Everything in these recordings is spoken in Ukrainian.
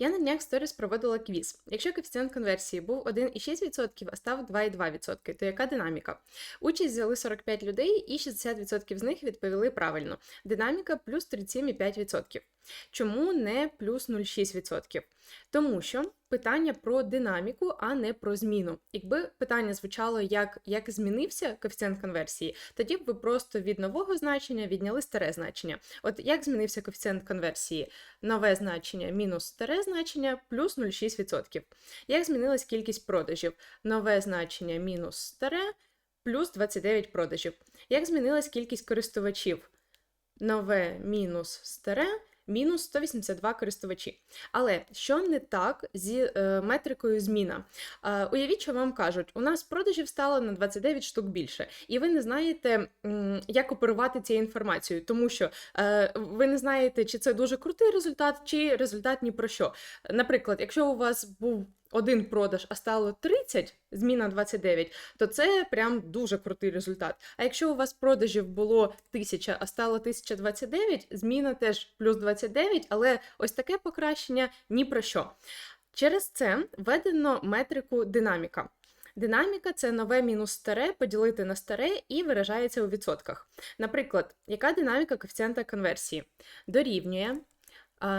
Я на днях сторіс проводила квіз. Якщо коефіцієнт конверсії був 1,6%, а став 2,2%, то яка динаміка? Участь взяли 45 людей, і 60% з них відповіли правильно. Динаміка плюс 37,5%. Чому не плюс 0,6%? Тому що питання про динаміку, а не про зміну. Якби питання звучало як, як змінився коефіцієнт конверсії, тоді б ви просто від нового значення відняли старе значення. От як змінився коефіцієнт конверсії? Нове значення мінус старе значення плюс 0,6%. Як змінилась кількість продажів? Нове значення мінус старе плюс 29 продажів. Як змінилась кількість користувачів? Нове мінус старе мінус 182 користувачі. Але що не так зі е, метрикою зміна? Е, уявіть, що вам кажуть, у нас продажів стало на 29 штук більше, і ви не знаєте, як оперувати цією інформацією, тому що е, ви не знаєте, чи це дуже крутий результат, чи результат ні про що. Наприклад, якщо у вас був один продаж, а стало 30, зміна 29, то це прям дуже крутий результат. А якщо у вас продажів було 1000, а стало 1029, зміна теж плюс 29, але ось таке покращення ні про що. Через це введено метрику динаміка. Динаміка це нове мінус старе поділити на старе і виражається у відсотках. Наприклад, яка динаміка коефіцієнта конверсії? Дорівнює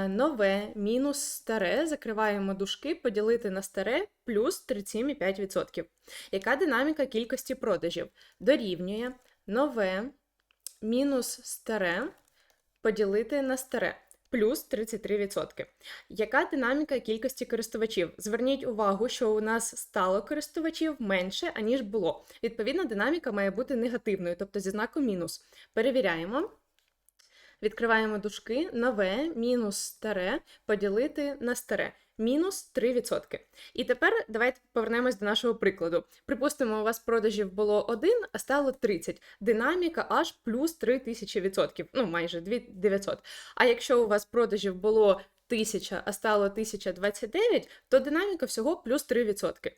нове мінус старе, закриваємо дужки, поділити на старе плюс 37,5%. Яка динаміка кількості продажів? Дорівнює нове мінус старе поділити на старе. Плюс 33%. Яка динаміка кількості користувачів? Зверніть увагу, що у нас стало користувачів менше, аніж було. Відповідно, динаміка має бути негативною, тобто зі знаком мінус. Перевіряємо. Відкриваємо дужки, нове мінус старе поділити на старе. Мінус 3%. І тепер давайте повернемось до нашого прикладу. Припустимо, у вас продажів було 1, а стало 30. Динаміка аж плюс 3000%, ну майже 2900. А якщо у вас продажів було 1000, а стало 1029, то динаміка всього плюс 3%.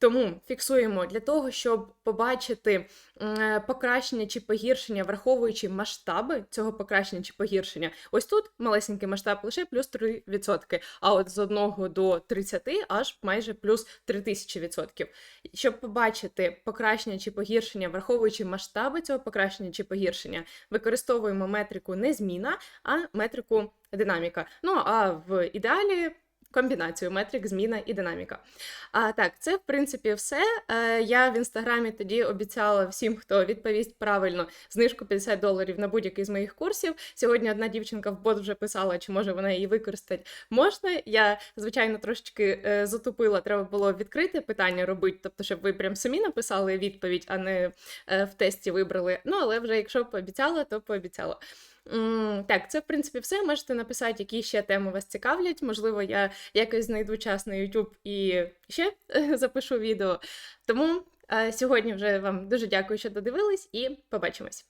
Тому фіксуємо для того, щоб побачити е, покращення чи погіршення, враховуючи масштаби цього покращення чи погіршення. Ось тут малесенький масштаб лише плюс 3%, а от з 1 до 30 аж майже плюс 3000%. Щоб побачити покращення чи погіршення, враховуючи масштаби цього покращення чи погіршення, використовуємо метрику не зміна, а метрику динаміка. Ну а в ідеалі комбінацію метрик, зміна і динаміка. А так, це в принципі все. Е, я в інстаграмі тоді обіцяла всім, хто відповість правильно знижку 50 доларів на будь-який з моїх курсів. Сьогодні одна дівчинка в бот вже писала, чи може вона її використати. Можна. Я, звичайно, трошечки е, затупила, треба було відкрите питання робити, тобто, щоб ви прям самі написали відповідь, а не е, в тесті вибрали. Ну, але вже якщо пообіцяла, то пообіцяла. Так, це в принципі все. Можете написати, які ще теми вас цікавлять. Можливо, я якось знайду час на YouTube і ще запишу відео. Тому е, сьогодні вже вам дуже дякую, що додивились, і побачимось.